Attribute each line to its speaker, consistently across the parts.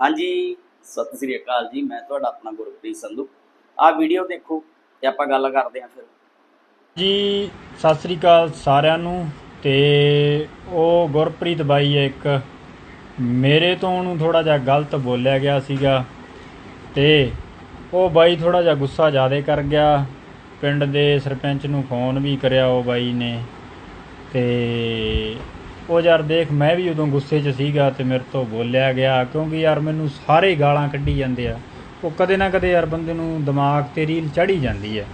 Speaker 1: ਹਾਂਜੀ, ਸਤਿ ਸ੍ਰੀ ਅਕਾਲ ਜੀ, ਮੈਂ ਤੁਹਾਡਾ ਆਪਣਾ ਗੁਰਪ੍ਰੀਤ ਸੰਧੂ। ਆਹ ਵੀਡੀਓ ਦੇਖੋ ਤੇ ਆਪਾਂ ਗੱਲ ਕਰਦੇ ਹਾਂ ਫਿਰ।
Speaker 2: ਜੀ, ਸਤਿ ਸ੍ਰੀ ਅਕਾਲ ਸਾਰਿਆਂ ਨੂੰ ਤੇ ਉਹ ਗੁਰਪ੍ਰੀਤ ਬਾਈ ਇੱਕ। ਮੇਰੇ ਤੋਂ ਉਹਨੂੰ ਥੋੜਾ ਜਿਹਾ ਗਲਤ ਬੋਲਿਆ ਗਿਆ ਸੀਗਾ ਤੇ ਉਹ ਬਾਈ ਥੋੜਾ ਜਿਹਾ ਗੁੱਸਾ ਜ਼ਿਆਦਾ ਕਰ ਗਿਆ। ਪਿੰਡ ਦੇ ਸਰਪੰਚ ਨੂੰ ਫੋਨ ਵੀ ਕਰਿਆ ਉਹ ਬਾਈ ਨੇ ਤੇ ਉਹ ਯਾਰ ਦੇਖ, ਮੈਂ ਵੀ ਉਦੋਂ ਗੁੱਸੇ 'ਚ ਸੀਗਾ ਤੇ ਮੇਰੇ ਤੋਂ ਬੋਲਿਆ ਗਿਆ, ਕਿਉਂਕਿ ਯਾਰ ਮੈਨੂੰ ਸਾਰੇ ਗਾਲਾਂ ਕੱਢੀ ਜਾਂਦੇ ਆ। ਉਹ ਕਦੇ ਨਾ ਕਦੇ ਯਾਰ ਬੰਦੇ ਨੂੰ ਦਿਮਾਗ ਤੇ ਰੀਲ ਚੜੀ ਜਾਂਦੀ ਹੈ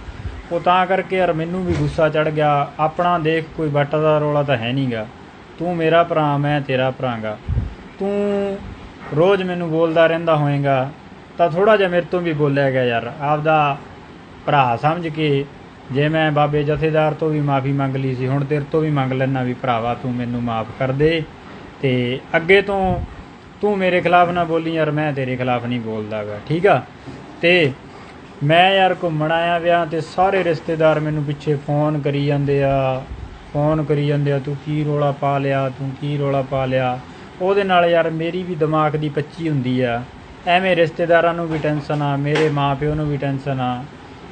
Speaker 2: ਉਹ ਤਾਂ ਕਰਕੇ ਯਾਰ ਮੈਨੂੰ ਵੀ ਗੁੱਸਾ ਚੜ ਗਿਆ, ਆਪਣਾ ਦੇਖ ਕੋਈ ਬੱਟ ਦਾ ਰੋਲਾ ਤਾਂ ਹੈ ਨਹੀਂਗਾ। ਤੂੰ ਮੇਰਾ ਭਰਾ, ਮੈਂ ਤੇਰਾ ਭਰਾਂਗਾ। ਤੂੰ ਰੋਜ਼ ਮੈਨੂੰ ਬੋਲਦਾ ਰਹਿੰਦਾ ਹੋਏਗਾ, ਤਾਂ ਥੋੜਾ ਜਿਹਾ ਮੇਰੇ ਤੋਂ ਵੀ ਬੋਲਿਆ ਗਿਆ ਯਾਰ, ਆਪਦਾ ਭਰਾ ਸਮਝ ਕੇ ਜੇ ਮੈਂ ਬਾਬੇ ਜਥੇਦਾਰ ਤੋਂ ਵੀ ਮਾਫੀ ਮੰਗ ਲਈ ਸੀ, ਹੁਣ ਤੇਰੇ ਤੋਂ ਵੀ ਮੰਗ ਲੈਣਾ ਵੀ ਭਰਾਵਾ, ਤੂੰ ਮੈਨੂੰ ਮਾਫ ਕਰ ਦੇ। ਤੇ ਅੱਗੇ ਤੋਂ ਤੂੰ ਮੇਰੇ ਖਿਲਾਫ ਨਾ ਬੋਲੀ, ਯਾਰ ਮੈਂ ਤੇਰੇ ਖਿਲਾਫ ਨਹੀਂ ਬੋਲਦਾਗਾ, ਠੀਕ ਆ? ਤੇ ਮੈਂ ਯਾਰ ਘੁੰਮਣ ਆਇਆ ਵਿਆਹ ਤੇ ਸਾਰੇ ਰਿਸ਼ਤੇਦਾਰ ਮੈਨੂੰ ਪਿੱਛੇ ਫੋਨ ਕਰੀ ਜਾਂਦੇ ਆ, ਫੋਨ ਕਰੀ ਜਾਂਦੇ ਆ, ਤੂੰ ਕੀ ਰੋਲਾ ਪਾ ਲਿਆ, ਤੂੰ ਕੀ ਰੋਲਾ ਪਾ ਲਿਆ? ਉਹਦੇ ਨਾਲ ਯਾਰ ਮੇਰੀ ਵੀ ਦਿਮਾਗ ਦੀ ਪੱਚੀ ਹੁੰਦੀ ਆ। ਐਵੇਂ ਰਿਸ਼ਤੇਦਾਰਾਂ ਨੂੰ ਵੀ ਟੈਨਸ਼ਨ ਆ, ਮੇਰੇ ਮਾਪਿਓ ਨੂੰ ਵੀ ਟੈਨਸ਼ਨ ਆ।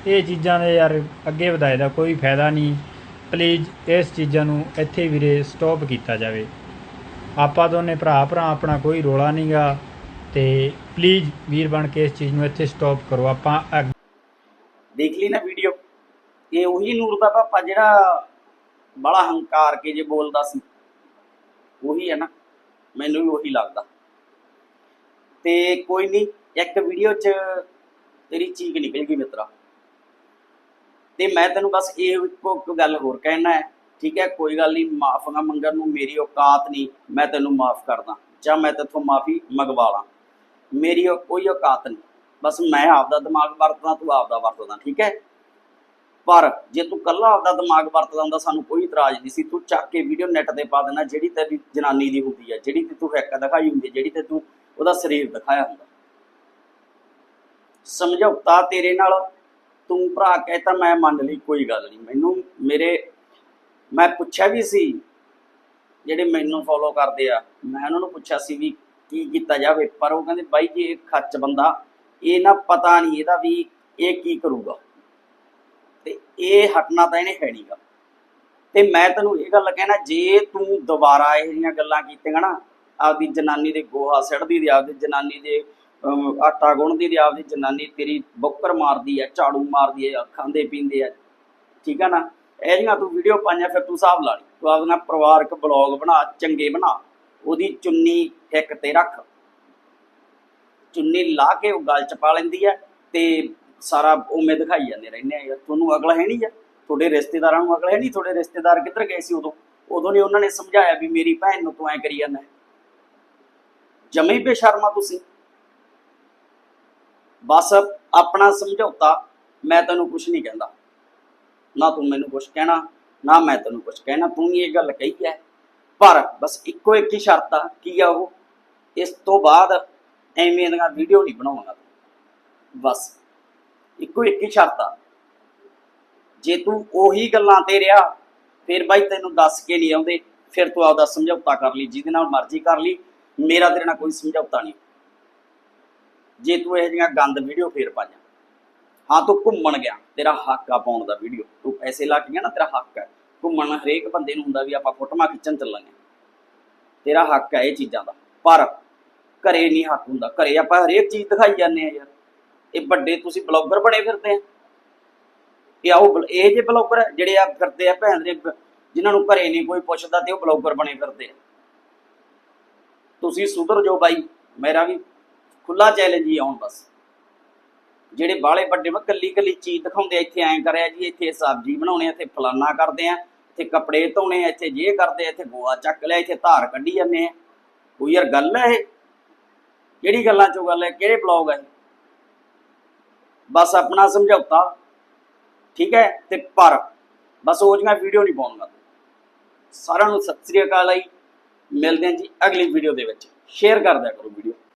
Speaker 2: ਇਹ ਚੀਜ਼ਾਂ ਦੇ ਯਾਰ ਅੱਗੇ ਵਧਾਏ ਦਾ ਕੋਈ ਫਾਇਦਾ ਨਹੀਂ। ਪਲੀਜ਼ ਇਸ ਚੀਜ਼ਾਂ ਨੂੰ ਇੱਥੇ ਵੀਰੇ ਸਟਾਪ ਕੀਤਾ ਜਾਵੇ। ਆਪਾਂ ਦੋਨੇ ਭਰਾ ਭਰਾ ਆਪਣਾ ਕੋਈ ਰੋਲਾ ਨਹੀਂਗਾ ਤੇ ਪਲੀਜ਼ ਵੀਰ ਬਣ ਕੇ ਇਸ ਚੀਜ਼ ਨੂੰ ਇੱਥੇ ਸਟਾਪ ਕਰੋ। ਆਪਾਂ
Speaker 1: ਦੇਖ ਲਈ ਨਾ ਵੀਡੀਓ ਇਹ ਉਹੀ ਨੂਰ ਦਾ ਪਾਪਾ ਜਿਹੜਾ ਬੜਾ ਹੰਕਾਰ ਕੇ ਜੇ ਬੋਲਦਾ ਸੀ। ਉਹੀ ਹੈ ਨਾ। ਮੈਨੂੰ ਵੀ ਉਹੀ ਲੱਗਦਾ। ਤੇ ਕੋਈ ਨਹੀਂ, ਇੱਕ ਵੀਡੀਓ 'ਚ ਤੇਰੀ ਚੀਕ ਨਿਕਲ ਗਈ ਮਿੱਤਰਾ। ਤੇ ਮੈਂ ਤੈਨੂੰ ਬਸ ਇਹ ਇੱਕੋ ਇੱਕ ਗੱਲ ਹੋਰ ਕਹਿਣਾ ਹੈ, ਠੀਕ ਹੈ, ਕੋਈ ਗੱਲ ਨਹੀਂ, ਮਾਫੀਆਂ ਮੰਗਣ ਨੂੰ ਮੇਰੀ ਔਕਾਤ ਨਹੀਂ, ਮੈਂ ਤੈਨੂੰ ਮਾਫ ਕਰਦਾ, ਜਾਂ ਮੈਂ ਤੇਥੋਂ ਮਾਫੀ ਮੰਗਵਾ ਲਾਂ। ਮੇਰੀ ਕੋਈ ਔਕਾਤ ਨਹੀਂ, ਬਸ ਮੈਂ ਆਪਦਾ ਦਿਮਾਗ ਵਰਤਦਾ, ਤੂੰ ਆਪਦਾ ਵਰਤਦਾ, ਠੀਕ ਹੈ? ਪਰ ਜੇ ਤੂੰ ਕੱਲਾ ਆਪਦਾ ਦਿਮਾਗ ਵਰਤਦਾ ਹੁੰਦਾ, ਸਾਨੂੰ ਕੋਈ ਇਤਰਾਜ਼ ਨਹੀਂ ਸੀ, ਤੂੰ ਚੱਕ ਕੇ ਵੀਡੀਓ ਨੈਟ ਤੇ ਪਾ ਦੇਣਾ, ਜਿਹੜੀ ਤੇਰੀ ਜਨਾਨੀ ਦੀ ਹੁੰਦੀ ਹੈ ਜਿਹੜੀ ਤੇ ਤੂੰ ਹੱਕ ਦਿਖਾਈ ਹੁੰਦੀ ਜਿਹੜੀ ਤੇ ਤੂੰ ਉਹਦਾ ਸਰੀਰ ਦਿਖਾਇਆ ਹੁੰਦਾ। ਸਮਝੌਤਾ ਤੇਰੇ ਨਾਲ ਤੂੰ ਭਰਾ ਕਹਿਤਾ, ਮੈਂ ਮੰਨ ਲਈ, ਕੋਈ ਗੱਲ ਨਹੀਂ। ਮੈਨੂੰ ਮੇਰੇ, ਮੈਂ ਪੁੱਛਿਆ ਵੀ ਸੀ, ਜਿਹੜੇ ਮੈਨੂੰ ਫੋਲੋ ਕਰਦੇ ਆ, ਮੈਂ ਉਹਨਾਂ ਨੂੰ ਪੁੱਛਿਆ ਸੀ ਵੀ ਕੀ ਕੀਤਾ ਜਾਵੇ, ਪਰ ਉਹ ਕਹਿੰਦੇ, ਬਾਈ ਜੀ, ਇਹ ਖੱਚ ਬੰਦਾ, ਇਹ ਨਾ ਪਤਾ ਨਹੀਂ ਇਹਦਾ ਵੀ ਇਹ ਕੀ ਕਰੂਗਾ। ਤੇ ਇਹ ਹਟਣਾ ਤਾਂ ਇਹਨੇ ਹੈ ਨਹੀਂਗਾ। ਤੇ ਮੈਂ ਤੈਨੂੰ ਇਹ ਗੱਲ ਕਹਿਣਾ, ਜੇ ਤੂੰ ਦੁਬਾਰਾ ਇਹ ਜਿਹੀਆਂ ਗੱਲਾਂ ਕੀਤੀਆਂ ਨਾ, ਆਪਦੀ ਜਨਾਨੀ ਦੇ ਗੋਹਾ ਸਿੜਦੀ ਦੀ ਆਪਦੀ ਜਨਾਨੀ ਦੇ ਆਟਾ ਗੁੰਨਦੀ ਤੇ ਆਪਦੀ ਜਨਾਨੀ ਤੇਰੀ ਬੁੱਕਰ ਮਾਰਦੀ ਹੈ ਝਾੜੂ ਮਾਰਦੀ ਹੈ ਖਾਂਦੇ ਪੀਂਦੇ ਆ ਠੀਕ ਆ ਨਾ? ਇਹ ਤੂੰ ਵੀਡੀਓ ਪਾਈਆਂ, ਫਿਰ ਤੂੰ ਹਿਸਾਬ ਲਾ ਲਈ। ਤੂੰ ਆਪਣਾ ਪਰਿਵਾਰਕ ਬਲੌਗ ਬਣਾ, ਚੰਗੇ ਬਣਾ। ਉਹਦੀ ਚੁੰਨੀ ਇੱਕ ਤੇ ਰੱਖ। ਚੁੰਨੀ ਲਾ ਕੇ ਉਹ ਗਲ ਚ ਪਾ ਲੈਂਦੀ ਹੈ ਤੇ ਸਾਰਾ ਉਵੇਂ ਦਿਖਾਈ ਜਾਂਦੇ ਰਹਿੰਦੇ ਆ। ਯਾਰ ਤੁਹਾਨੂੰ ਅਗਲਾ ਹੈ ਨਹੀਂ ਆ? ਤੁਹਾਡੇ ਰਿਸ਼ਤੇਦਾਰਾਂ ਨੂੰ ਅਗਲ ਹੈ ਨਹੀਂ? ਤੁਹਾਡੇ ਰਿਸ਼ਤੇਦਾਰ ਕਿੱਧਰ ਗਏ ਸੀ ਉਦੋਂ? ਉਦੋਂ ਨੇ ਉਹਨਾਂ ਨੇ ਸਮਝਾਇਆ ਵੀ ਮੇਰੀ ਭੈਣ ਨੂੰ ਤੂੰ ਐ ਕਰੀ ਜਾਂਦਾ ਜਮੇ ਬੇਸ਼ਰਮਾ ਤੁਸੀਂ। ਬਸ ਆਪਣਾ ਸਮਝੌਤਾ ਮੈਂ ਤੈਨੂੰ ਕੁਝ ਨਹੀਂ ਕਹਿੰਦਾ। ਨਾ ਤੂੰ ਮੈਨੂੰ ਕੁਝ ਕਹਿਣਾ, ਨਾ ਮੈਂ ਤੈਨੂੰ ਕੁਝ ਕਹਿਣਾ, ਤੂੰ ਹੀ ਇਹ ਗੱਲ ਕਹੀ ਹੈ ਪਰ ਬਸ ਇੱਕੋ ਇੱਕ ਹੀ ਸ਼ਰਤ ਆ, ਕੀ ਆ ਉਹ? ਇਸ ਤੋਂ ਬਾਅਦ ਐਵੇਂ ਦੀਆਂ ਵੀਡੀਓ ਨਹੀਂ ਬਣਾਉਣਾ ਬਸ ਇੱਕੋ ਇੱਕ ਹੀ ਸ਼ਰਤ ਆ। ਜੇ ਤੂੰ ਉਹੀ ਗੱਲਾਂ ਤੇ ਰਿਹਾ, ਫਿਰ ਬਾਈ ਤੈਨੂੰ ਦੱਸ ਕੇ ਨਹੀਂ ਆਉਂਦੇ, ਫਿਰ ਤੂੰ ਆਪਦਾ ਸਮਝੌਤਾ ਕਰ ਲਈ, ਜਿਹਦੇ ਨਾਲ ਮਰਜ਼ੀ ਕਰ ਲਈ। ਮੇਰਾ ਤੇਰੇ ਨਾਲ ਕੋਈ ਸਮਝੌਤਾ ਨਹੀਂ। ਜੇ ਤੂੰ ਇਹ ਜਿਹੀਆਂ ਗੰਦ ਵੀਡੀਓ ਫੇਰ ਪਾਈਆਂ ਹਾਂ, ਤੂੰ ਘੁੰਮਣ ਗਿਆ, ਤੇਰਾ ਹੱਕ ਆ ਪਾਉਣ ਦਾ ਵੀਡੀਓ ਤੂੰ ਪੈਸੇ ਲਾ ਕੇ ਗਿਆ ਨਾ, ਤੇਰਾ ਹੱਕ ਹੈ ਘੁੰਮਣ ਹਰੇਕ ਬੰਦੇ ਨੂੰ ਹੁੰਦਾ ਵੀ ਆਪਾਂ ਫੋਟੋਆਂ ਖਿੱਚਣ ਚੱਲਾਂਗੇ। ਤੇਰਾ ਹੱਕ ਹੈ ਇਹ ਚੀਜ਼ਾਂ ਦਾ। ਪਰ ਘਰੇ ਨਹੀਂ ਹੱਕ ਹੁੰਦਾ। ਘਰੇ ਆਪਾਂ ਹਰੇਕ ਚੀਜ਼ ਦਿਖਾਈ ਜਾਂਦੇ ਆ ਯਾਰ। ਇਹ ਵੱਡੇ ਤੁਸੀਂ ਬਲੌਗਰ ਬਣੇ ਫਿਰਦੇ ਆ। ਇਹ ਆਓ, ਬਲ- ਇਹ ਜੇ ਬਲੌਗਰ ਜਿਹੜੇ ਆ ਫਿਰਦੇ ਆ ਭੈਣ ਦੇ ਬ- ਜਿਨ੍ਹਾਂ ਨੂੰ ਘਰੇ ਨਹੀਂ ਕੋਈ ਪੁੱਛਦਾ ਤੇ ਉਹ ਬਲੌਗਰ ਬਣੇ ਫਿਰਦੇ ਆ। ਤੁਸੀਂ ਸੁਧਰ ਜੋ ਬਾਈ। ਮੇਰਾ ਵੀ ਖੁੱਲਾ ਚੈਲੰਜ ਹੀ ਆਉਣ ਬਸ। ਜਿਹੜੇ ਬਾਲੇ ਵੱਡੇ ਵਾ, ਕੱਲੀ ਕੱਲੀ ਚੀਜ਼ ਦਿਖਾਉਂਦੇ ਇੱਥੇ ਐਂ ਕਰਿਆ ਜੀ, ਇੱਥੇ ਸਬਜ਼ੀ ਬਣਾਉਣੇ ਇੱਥੇ ਫਲਾਨਾ ਕਰਦੇ ਆ, ਇੱਥੇ ਕੱਪੜੇ ਧੋਣੇ ਇੱਥੇ ਜੇ ਕਰਦੇ ਇੱਥੇ ਗੋਆ ਚੱਕ ਲਿਆ, ਇੱਥੇ ਧਾਰ ਕੱਢੀ ਜਾਂਦੇ ਆ। ਕੋਈ ਯਾਰ ਗੱਲ ਹੈ ਇਹ। ਕਿਹੜੀ ਗੱਲਾਂ ਚੋਂ ਗੱਲ ਹੈ ਕਿਹੜੇ ਬਲੌਗ ਹੈ ਬਸ ਆਪਣਾ ਸਮਝੌਤਾ, ਠੀਕ ਹੈ? ਤੇ ਪਰ, ਬਸ ਉਹ ਜਿਹੀਆਂ ਵੀਡੀਓ ਨਹੀਂ ਪਾਉਣਗਾ ਸਾਰਿਆਂ ਨੂੰ ਸਤਿ ਸ੍ਰੀ ਅਕਾਲ ਆਈ ਮਿਲਦੇ ਹਾਂ ਜੀ ਅਗਲੀ ਵੀਡੀਓ ਦੇ ਵਿੱਚ। ਸ਼ੇਅਰ ਕਰਦਿਆ ਕਰੋ ਵੀਡੀਓ